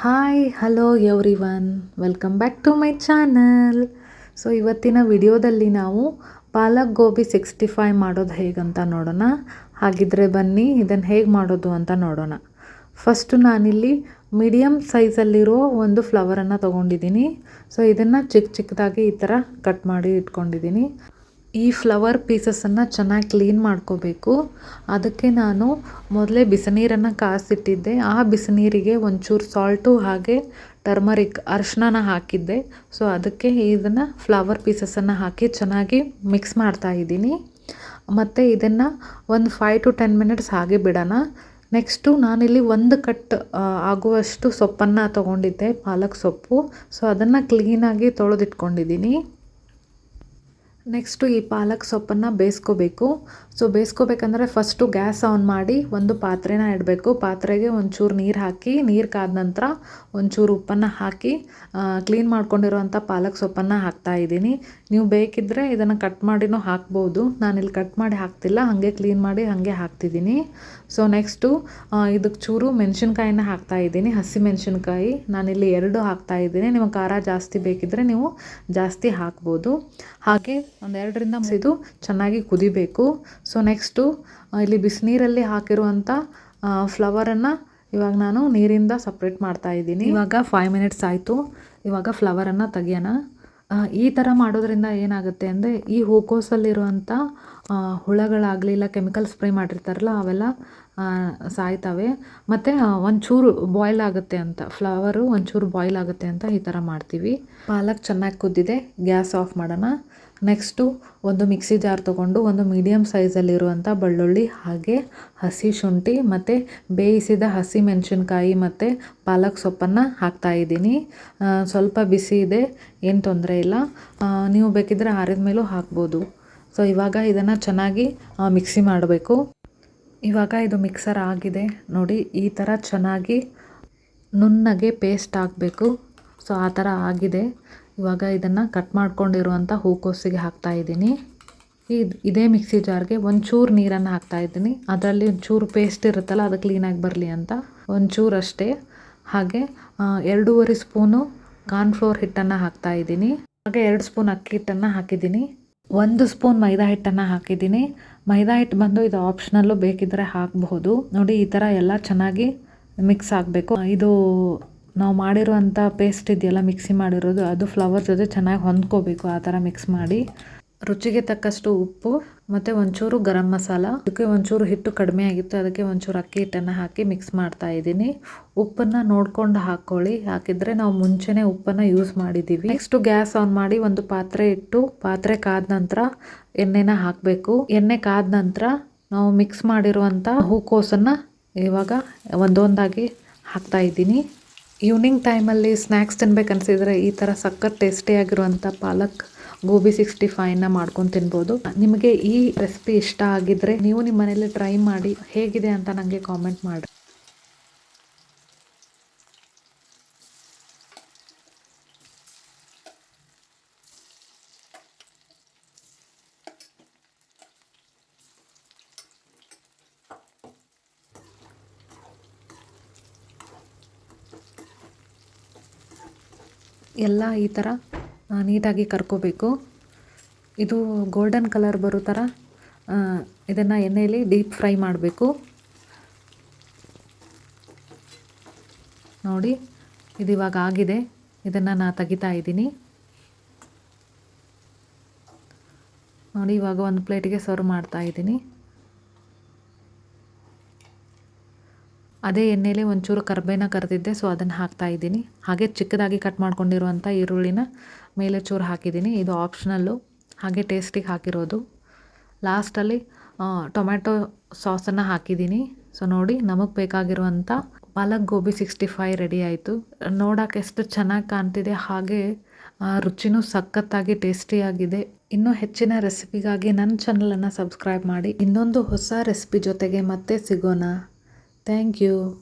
Hi hello everyone welcome back to my channel so ಇವತ್ತಿನ ವಿಡಿಯೋದಲ್ಲಿ ನಾವು ಪಾಲಕ್ ಗೋಬಿ ಸಿಕ್ಸ್ಟಿ ಫೈವ್ ಮಾಡೋದು ಹೇಗಂತ ನೋಡೋಣ. ಹಾಗಿದ್ರೆ ಬನ್ನಿ ಇದನ್ನು ಹೇಗೆ ಮಾಡೋದು ಅಂತ ನೋಡೋಣ. ಫಸ್ಟು ನಾನಿಲ್ಲಿ ಮೀಡಿಯಮ್ ಸೈಜಲ್ಲಿರೋ ಒಂದು ಫ್ಲವರನ್ನು ತೊಗೊಂಡಿದ್ದೀನಿ. ಸೊ ಇದನ್ನು ಚಿಕ್ಕ ಚಿಕ್ಕದಾಗಿ ಈ ಥರ ಕಟ್ ಮಾಡಿ ಇಟ್ಕೊಂಡಿದ್ದೀನಿ. ಈ ಫ್ಲವರ್ ಪೀಸಸನ್ನು ಚೆನ್ನಾಗಿ ಕ್ಲೀನ್ ಮಾಡ್ಕೋಬೇಕು. ಅದಕ್ಕೆ ನಾನು ಮೊದಲೇ ಬಿಸಿನೀರನ್ನು ಕಾಸಿಟ್ಟಿದ್ದೆ ಆ ಬಿಸಿನೀರಿಗೆ ಒಂಚೂರು ಸಾಲ್ಟು ಹಾಗೆ ಟರ್ಮರಿಕ್ ಅರ್ಶನನ ಹಾಕಿದ್ದೆ. ಸೊ ಅದಕ್ಕೆ ಇದನ್ನು ಫ್ಲವರ್ ಪೀಸಸನ್ನು ಹಾಕಿ ಚೆನ್ನಾಗಿ ಮಿಕ್ಸ್ ಮಾಡ್ತಾ ಇದ್ದೀನಿ. ಮತ್ತು ಇದನ್ನು ಒಂದು ಫೈವ್ ಟು ಟೆನ್ ಮಿನಿಟ್ಸ್ ಹಾಗೆ ಬಿಡೋಣ. ನೆಕ್ಸ್ಟು ನಾನಿಲ್ಲಿ ಒಂದು ಕಟ್ ಆಗುವಷ್ಟು ಸೊಪ್ಪನ್ನು ತೊಗೊಂಡಿದ್ದೆ, ಪಾಲಕ್ ಸೊಪ್ಪು. ಸೊ ಅದನ್ನು ಕ್ಲೀನಾಗಿ ತೊಳೆದಿಟ್ಕೊಂಡಿದ್ದೀನಿ. ನೆಕ್ಸ್ಟು ಈ ಪಾಲಕ್ ಸೊಪ್ಪನ್ನು ಬೇಯಿಸ್ಕೋಬೇಕು. ಸೊ, ಬೇಯಿಸ್ಕೋಬೇಕಂದ್ರೆ ಫಸ್ಟು ಗ್ಯಾಸ್ ಆನ್ ಮಾಡಿ ಒಂದು ಪಾತ್ರೆನ ಇಡಬೇಕು. ಪಾತ್ರೆಗೆ ಒಂಚೂರು ನೀರು ಹಾಕಿ, ನೀರು ಕಾದ ನಂತರ ಒಂಚೂರು ಉಪ್ಪನ್ನು ಹಾಕಿ ಕ್ಲೀನ್ ಮಾಡ್ಕೊಂಡಿರೋವಂಥ ಪಾಲಕ್ ಸೊಪ್ಪನ್ನು ಹಾಕ್ತಾ ಇದ್ದೀನಿ. ನೀವು ಬೇಕಿದ್ದರೆ ಇದನ್ನು ಕಟ್ ಮಾಡಿನೂ ಹಾಕ್ಬೋದು. ನಾನಿಲ್ಲಿ ಕಟ್ ಮಾಡಿ ಹಾಕ್ತಿಲ್ಲ, ಹಾಗೆ ಕ್ಲೀನ್ ಮಾಡಿ ಹಾಗೆ ಹಾಕ್ತಿದ್ದೀನಿ. ಸೊ, ನೆಕ್ಸ್ಟು ಇದಕ್ಕೆ ಚೂರು ಮೆಣಸಿನ್ಕಾಯಿನ ಹಾಕ್ತಾ ಇದ್ದೀನಿ, ಹಸಿ ಮೆಣಸಿನ್ಕಾಯಿ. ನಾನಿಲ್ಲಿ ಎರಡು ಹಾಕ್ತಾ ಇದ್ದೀನಿ. ನಿಮಗೆ ಖಾರ ಜಾಸ್ತಿ ಬೇಕಿದ್ದರೆ ನೀವು ಜಾಸ್ತಿ ಹಾಕ್ಬೋದು. ಹಾಗೆ ಒಂದು ಎರಡರಿಂದ ಇದು ಚೆನ್ನಾಗಿ ಕುದಿಬೇಕು. ಸೊ ನೆಕ್ಸ್ಟು ಇಲ್ಲಿ ಬಿಸಿನೀರಲ್ಲಿ ಹಾಕಿರುವಂಥ ಫ್ಲವರನ್ನು ಇವಾಗ ನಾನು ನೀರಿಂದ ಸಪ್ರೇಟ್ ಮಾಡ್ತಾ ಇದ್ದೀನಿ. ಇವಾಗ ಫೈವ್ ಮಿನಿಟ್ಸ್ ಆಯಿತು. ಇವಾಗ ಫ್ಲವರನ್ನು ತೆಗಿಯೋಣ. ಈ ಥರ ಮಾಡೋದ್ರಿಂದ ಏನಾಗುತ್ತೆ ಅಂದರೆ ಈ ಹೂಕೋಸಲ್ಲಿರುವಂಥ ಹುಳಗಳಾಗಲಿ ಇಲ್ಲ ಕೆಮಿಕಲ್ ಸ್ಪ್ರೇ ಮಾಡಿರ್ತಾರಲ್ಲ ಅವೆಲ್ಲ ಸಾಯ್ತವೆ. ಮತ್ತು ಒಂಚೂರು ಬಾಯ್ಲ್ ಆಗುತ್ತೆ ಅಂತ. ಫ್ಲವರು ಒಂಚೂರು ಬಾಯ್ಲ್ ಆಗುತ್ತೆ ಅಂತ ಈ ಥರ ಮಾಡ್ತೀವಿ. ಪಾಲಕ್ ಚೆನ್ನಾಗಿ ಕುದ್ದಿದೆ. ಗ್ಯಾಸ್ ಆಫ್ ಮಾಡೋಣ. ನೆಕ್ಸ್ಟು ಒಂದು ಮಿಕ್ಸಿ ಜಾರ್ ತೊಗೊಂಡು ಒಂದು ಮೀಡಿಯಮ್ ಸೈಜಲ್ಲಿರುವಂಥ ಬೆಳ್ಳುಳ್ಳಿ, ಹಾಗೆ ಹಸಿ ಶುಂಠಿ ಮತ್ತು ಬೇಯಿಸಿದ ಹಸಿ ಮೆಣಸಿನ್ಕಾಯಿ ಮತ್ತು ಪಾಲಕ್ ಸೊಪ್ಪನ್ನು ಹಾಕ್ತಾಯಿದ್ದೀನಿ ಸ್ವಲ್ಪ ಬಿಸಿ ಇದೆ, ಏನು ತೊಂದರೆ ಇಲ್ಲ. ನೀವು ಬೇಕಿದ್ದರೆ ಆರಿದ ಮೇಲೂ ಹಾಕ್ಬೋದು. ಸೊ ಇವಾಗ ಇದನ್ನು ಚೆನ್ನಾಗಿ ಮಿಕ್ಸಿ ಮಾಡಬೇಕು. ಇವಾಗ ಇದು ಮಿಕ್ಸರ್ ಆಗಿದೆ. ನೋಡಿ, ಈ ಥರ ಚೆನ್ನಾಗಿ ನುಣ್ಣಗೆ ಪೇಸ್ಟ್ ಹಾಕಬೇಕು ಸೊ ಆ ಥರ ಆಗಿದೆ. ಇವಾಗ ಇದನ್ನು ಕಟ್ ಮಾಡ್ಕೊಂಡಿರುವಂಥ ಹೂಕೋಸಿಗೆ ಹಾಕ್ತಾಯಿದ್ದೀನಿ ಇದು, ಇದೇ ಮಿಕ್ಸಿ ಜಾರ್ಗೆ ಒಂಚೂರು ನೀರನ್ನು ಹಾಕ್ತಾ ಇದ್ದೀನಿ. ಅದರಲ್ಲಿ ಒಂಚೂರು ಪೇಸ್ಟ್ ಇರುತ್ತಲ್ಲ, ಅದು ಕ್ಲೀನಾಗಿ ಬರಲಿ ಅಂತ. ಒಂಚೂರು ಅಷ್ಟೇ. ಹಾಗೆ ಎರಡೂವರೆ ಸ್ಪೂನು ಕಾರ್ನ್ಫ್ಲೋರ್ ಹಿಟ್ಟನ್ನು ಹಾಕ್ತಾ ಇದ್ದೀನಿ. ಹಾಗೆ ಎರಡು ಸ್ಪೂನ್ ಅಕ್ಕಿ ಹಿಟ್ಟನ್ನು ಹಾಕಿದ್ದೀನಿ. ಒಂದು ಸ್ಪೂನ್ ಮೈದಾ ಹಿಟ್ಟನ್ನು ಹಾಕಿದ್ದೀನಿ. ಮೈದಾ ಹಿಟ್ಟು ಬಂದು ಇದು ಆಪ್ಷನಲ್ಲು ಬೇಕಿದ್ದರೆ ಹಾಕಬಹುದು. ನೋಡಿ, ಈ ಥರ ಎಲ್ಲ ಚೆನ್ನಾಗಿ ಮಿಕ್ಸ್ ಆಗಬೇಕು. ಇದು ನಾವು ಮಾಡಿರುವಂಥ ಪೇಸ್ಟ್ ಇದೆಯಲ್ಲ ಮಿಕ್ಸಿ ಮಾಡಿರೋದು, ಅದು ಫ್ಲವರ್ ಜೊತೆ ಚೆನ್ನಾಗಿ ಹೊಂದ್ಕೋಬೇಕು, ಆ ಥರ ಮಿಕ್ಸ್ ಮಾಡಿ. ರುಚಿಗೆ ತಕ್ಕಷ್ಟು ಉಪ್ಪು, ಮತ್ತು ಒಂಚೂರು ಗರಂ ಮಸಾಲ. ಅದಕ್ಕೆ ಒಂಚೂರು ಹಿಟ್ಟು ಕಡಿಮೆ ಆಗಿತ್ತು, ಅದಕ್ಕೆ ಒಂಚೂರು ಅಕ್ಕಿ ಹಿಟ್ಟನ್ನು ಹಾಕಿ ಮಿಕ್ಸ್ ಮಾಡ್ತಾ ಇದ್ದೀನಿ. ಉಪ್ಪನ್ನು ನೋಡ್ಕೊಂಡು ಹಾಕ್ಕೊಳ್ಳಿ ಹಾಕಿದರೆ ನಾವು ಮುಂಚೆನೇ ಉಪ್ಪನ್ನು ಯೂಸ್ ಮಾಡಿದ್ದೀವಿ ನೆಕ್ಸ್ಟು ಗ್ಯಾಸ್ ಆನ್ ಮಾಡಿ ಒಂದು ಪಾತ್ರೆ ಇಟ್ಟು, ಪಾತ್ರೆ ಕಾದ ನಂತರ ಎಣ್ಣೆನ ಹಾಕಬೇಕು. ಎಣ್ಣೆ ಕಾದ ನಂತರ ನಾವು ಮಿಕ್ಸ್ ಮಾಡಿರುವಂಥ ಹೂಕೋಸನ್ನು ಇವಾಗ ಒಂದೊಂದಾಗಿ ಹಾಕ್ತಾ ಇದ್ದೀನಿ. ಈವ್ನಿಂಗ್ ಟೈಮಲ್ಲಿ ಸ್ನ್ಯಾಕ್ಸ್ ತಿನ್ಬೇಕು ಈ ಥರ ಸಖತ್ ಟೇಸ್ಟಿಯಾಗಿರುವಂಥ ಪಾಲಕ್ ಗೋಬಿ ಸಿಕ್ಸ್ಟಿ ಫೈವ್ನ ಮಾಡ್ಕೊಂಡು ತಿನ್ಬೋದು. ನಿಮಗೆ ಈ ರೆಸಿಪಿ ಇಷ್ಟ ಆಗಿದ್ರೆ ನೀವು ನಿಮ್ಮ ಮನೇಲಿ ಟ್ರೈ ಮಾಡಿ ಹೇಗಿದೆ ಅಂತ ನನಗೆ ಕಾಮೆಂಟ್ ಮಾಡಿ ಎಲ್ಲ ಈ ಥರ ನೀಟಾಗಿ ಕರ್ಕೋಬೇಕು. ಇದು ಗೋಲ್ಡನ್ ಕಲರ್ ಬರೋ ಥರ ಇದನ್ನು ಎಣ್ಣೆಯಲ್ಲಿ ಡೀಪ್ ಫ್ರೈ ಮಾಡಬೇಕು. ನೋಡಿ, ಇದು ಇವಾಗ ಆಗಿದೆ. ಇದನ್ನು ನಾನು ತೆಗಿತಾ ಇದ್ದೀನಿ. ನೋಡಿ, ಇವಾಗ ಒಂದು ಪ್ಲೇಟಿಗೆ ಸರ್ವ್ ಮಾಡ್ತಾ ಇದ್ದೀನಿ. ಅದೇ ಎಣ್ಣೆಲಿ ಒಂಚೂರು ಕರ್ಬೇನ ಕರೆದಿದ್ದೆ ಸೊ ಅದನ್ನು ಹಾಕ್ತಾ ಇದ್ದೀನಿ. ಹಾಗೆ ಚಿಕ್ಕದಾಗಿ ಕಟ್ ಮಾಡ್ಕೊಂಡಿರುವಂಥ ಈರುಳ್ಳಿನ ಮೇಲೆ ಚೂರು ಹಾಕಿದ್ದೀನಿ. ಇದು ಆಪ್ಷನಲ್ಲು ಹಾಗೆ ಟೇಸ್ಟಿಗೆ ಹಾಕಿರೋದು. ಲಾಸ್ಟಲ್ಲಿ ಟೊಮ್ಯಾಟೊ ಸಾಸನ್ನು ಹಾಕಿದ್ದೀನಿ. ಸೊ ನೋಡಿ, ನಮಗೆ ಬೇಕಾಗಿರುವಂಥ palak gobi sixty five ready ಆಯಿತು. ನೋಡೋಕೆ ಎಷ್ಟು ಚೆನ್ನಾಗಿ ಕಾಣ್ತಿದೆ, ಹಾಗೆ ರುಚಿನೂ ಸಖತ್ತಾಗಿ ಟೇಸ್ಟಿಯಾಗಿದೆ ಇನ್ನೂ ಹೆಚ್ಚಿನ ರೆಸಿಪಿಗಾಗಿ ನನ್ನ ಚಾನಲನ್ನು ಸಬ್ಸ್ಕ್ರೈಬ್ ಮಾಡಿ. ಇನ್ನೊಂದು ಹೊಸ ರೆಸಿಪಿ ಜೊತೆಗೆ ಮತ್ತೆ ಸಿಗೋಣ. Thank you.